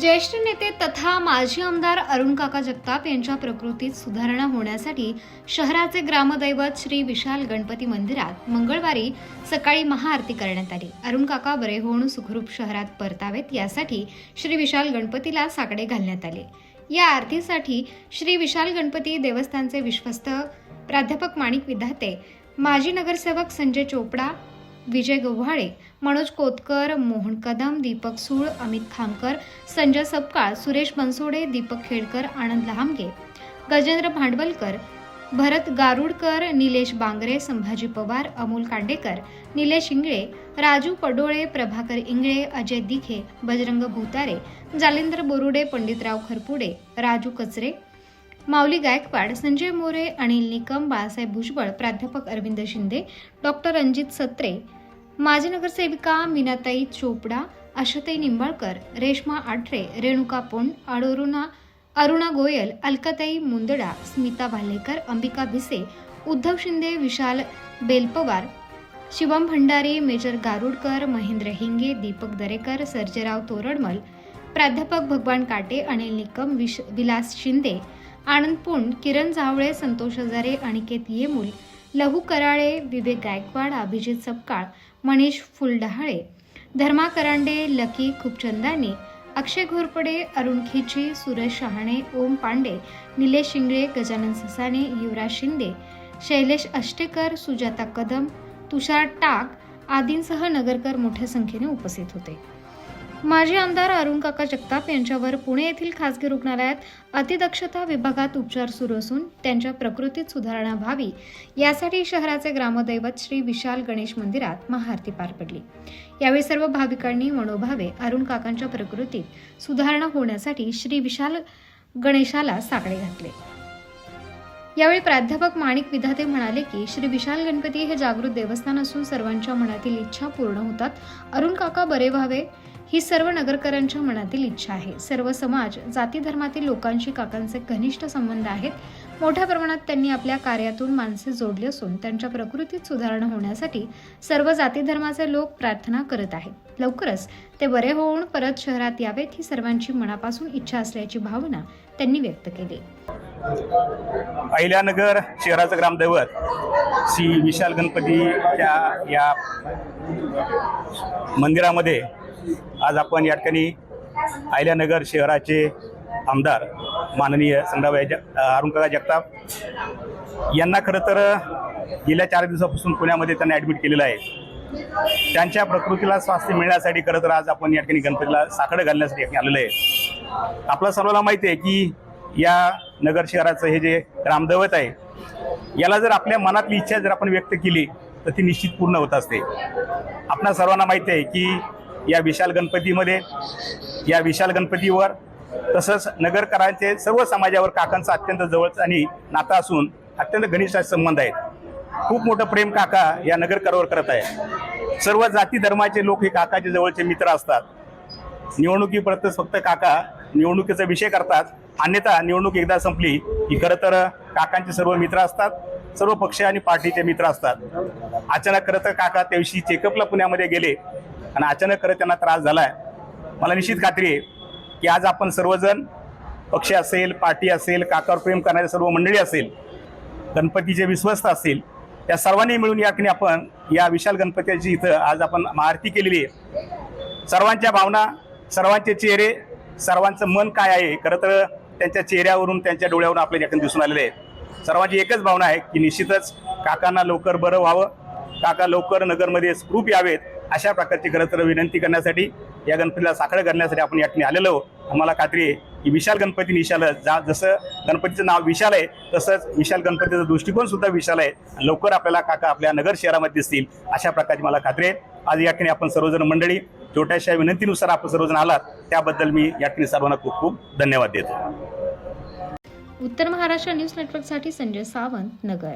ज्येष्ठ नेते तथा माजी आमदार अरुण काका जगताप यांच्या प्रकृतीत सुधारणा होण्यासाठी शहराचे ग्रामदैवत श्री विशाल गणपती मंदिरात मंगळवारी सकाळी महाआरती करण्यात आली. अरुण काका बरे होऊन सुखरूप शहरात परतावेत यासाठी श्री विशाल गणपतीला साकडे घालण्यात आले. या आरतीसाठी श्री विशाल गणपती देवस्थानचे विश्वस्त प्राध्यापक माणिक विधाते माजी नगरसेवक संजय चोपडा विजय गव्हाळे मनोज कोतकर मोहन कदम दीपक सूळ अमित खामकर संजय सपकाळ सुरेश बनसोडे दीपक खेडकर आनंद लहामगे गजेंद्र भांडवलकर भरत गारुडकर निलेश बांगरे संभाजी पवार अमोल कांडेकर निलेश इंगळे राजू पडोळे प्रभाकर इंगळे अजय दिखे बजरंग भूतारे जालेंद्र बोरुडे पंडितराव खरपुडे राजू कचरे माऊली गायकवाड संजय मोरे अनिल निकम बाळासाहेब भुजबळ प्राध्यापक अरविंद शिंदे डॉक्टर रणजित सत्रे माजी नगरसेविका मीनाताई चोपडा आशाताई निंबाळकर रेश्मा आठरे रेणुका पोंड अडोरुना अरुणा गोयल अलकाताई मुंदडा स्मिता भालेकर अंबिका भिसे उद्धव शिंदे विशाल बेलपवार शिवम भंडारी मेजर गारुडकर महेंद्र हिंगे दीपक दरेकर सर्जेराव तोरडमल प्राध्यापक भगवान काटे अनिल निकम विश विलास शिंदे आनंद पुंड किरण जावळे संतोष हजारे अनिकेत येमूल लहू कराळे विवेक गायकवाड अभिजित सपकाळ मनीष फुलडहाळे धर्मा करांडे लकी खुपचंदानी अक्षय घोरपडे अरुण खिची सुरज शहाणे ओम पांडे निलेश शिंगळे गजानन ससाणे युवराज शिंदे शैलेश अष्टेकर सुजाता कदम तुषार टाक आदींसह नगरकर मोठ्या संख्येने उपस्थित होते. माजी आमदार अरुण काका जगताप यांच्यावर पुणे येथील खासगी रुग्णालयात अतिदक्षता विभागात उपचार सुरू असून त्यांच्या प्रकृतीत सुधारणा व्हावी यासाठी शहराचे ग्रामदैवत श्री विशाल गणेश मंदिरात महाआरती पार पडली. यावेळी सर्व भाविकांनी मनोभावे अरुण काकांच्या प्रकृतीत सुधारणा होण्यासाठी श्री विशाल गणेशाला साकडे घातले. यावेळी प्राध्यापक माणिक विधाते म्हणाले की श्री विशाल गणपती हे जागृत देवस्थान असून सर्वांच्या मनातील इच्छा पूर्ण होतात. अरुण काका बरे व्हावे. ही सर्व नगरकरांच्या मनातील इच्छा आहे. सर्व समाज जाती धर्मातील लोकांशी काकांचे घनिष्ठ संबंध आहेत. मोठ्या प्रमाणात त्यांनी आपल्या कार्यातून माणसे जोडली असून त्यांच्या प्रकृतीत सुधारणा होण्यासाठी सर्व जाती धर्माचे लोक प्रार्थना करत आहेत. लवकरच ते बरे होऊन परत शहरात यावेत ही सर्वांची मनापासून इच्छा असल्याची भावना त्यांनी व्यक्त केली. अहिल्यानगर शहराचं ग्रामदैवत श्री विशाल गणपतीच्या या मंदिरामध्ये आज आपण या ठिकाणी अहिल्यानगर शहराचे आमदार माननीय संग्राबाई ज अरुणकाका जगताप यांना खरं तर गेल्या चार दिवसापासून पुण्यामध्ये त्यांना ॲडमिट केलेलं आहे. त्यांच्या प्रकृतीला स्वास्थ्य मिळण्यासाठी खरं तर आज आपण या ठिकाणी गणपतीला साकडं घालण्यासाठी आलेलं आहे. आपल्या सर्वांना माहिती आहे की या नगर शहराचं हे जे ग्रामदैवत आहे याला जर आपल्या मनातली इच्छा जर आपण व्यक्त केली तर ती निश्चित पूर्ण होत असते. आपणा सर्वांना माहिती आहे की या विशाल गणपतीमध्ये या विशाल गणपतीवर तसंच नगरकरांचे सर्व समाजावर काकांचा अत्यंत जवळच आणि नाता असून अत्यंत घनिष्ठ संबंध आहेत. खूप मोठं प्रेम काका या नगरकरावर करत आहे सर्व जाती धर्माचे लोक हे काकाचे जवळचे मित्र असतात. निवडणुकीपर्यंत फक्त काका निवडणुकीचा विषय करतात. अन्यथा निवडणूक एकदा संपली की खरं तर काकांचे सर्व मित्र असतात सर्व पक्ष आणि पार्टीचे मित्र असतात. अचानक खरं तर काका त्या दिवशी चेकअपला पुण्यामध्ये गेले. आणि अचानक खरं त्यांना त्रास झाला आहे मला निश्चित खात्री आहे की आज आपण सर्वजण पक्ष असेल पार्टी असेल काकावर प्रेम करणारे सर्व मंडळी असेल गणपतीचे विश्वस्त असतील त्या सर्वांनी मिळून या ठिकाणी आपण या विशाल गणपतीची इथं आज आपण महाआरती केलेली आहे. सर्वांच्या भावना सर्वांचे चेहरे सर्वांचं मन काय आहे खरं तर त्यांच्या चेहऱ्यावरून त्यांच्या डोळ्यावरून आपल्या या ठिकाणी दिसून आलेले आहे. सर्वांची एकच भावना आहे की निश्चितच काकांना लवकर बरं व्हावं. काका लवकर नगरमध्ये स्क्रूप यावेत. अशा प्रकारची खरं तर विनंती करण्यासाठी या गणपतीला साखळ करण्यासाठी आपण या ठिकाणी आलेलो आम्हाला खात्री आहे की विशाल गणपती निशाल जा जसं गणपतीचं नाव विशाल आहे तसंच विशाल गणपतीचा दृष्टिकोन सुद्धा विशाल आहे. लवकर आपल्याला काका आपल्या नगर शहरामध्ये दिसतील अशा प्रकारची मला खात्री आहे. आज या ठिकाणी आपण सर्वजण मंडळी छोट्याशा विनंतीनुसार आपण सर्वजण आलात. त्याबद्दल मी या ठिकाणी सर्वांना खूप खूप धन्यवाद देतो. उत्तर महाराष्ट्र न्यूज नेटवर्कसाठी संजय सावंत नगर.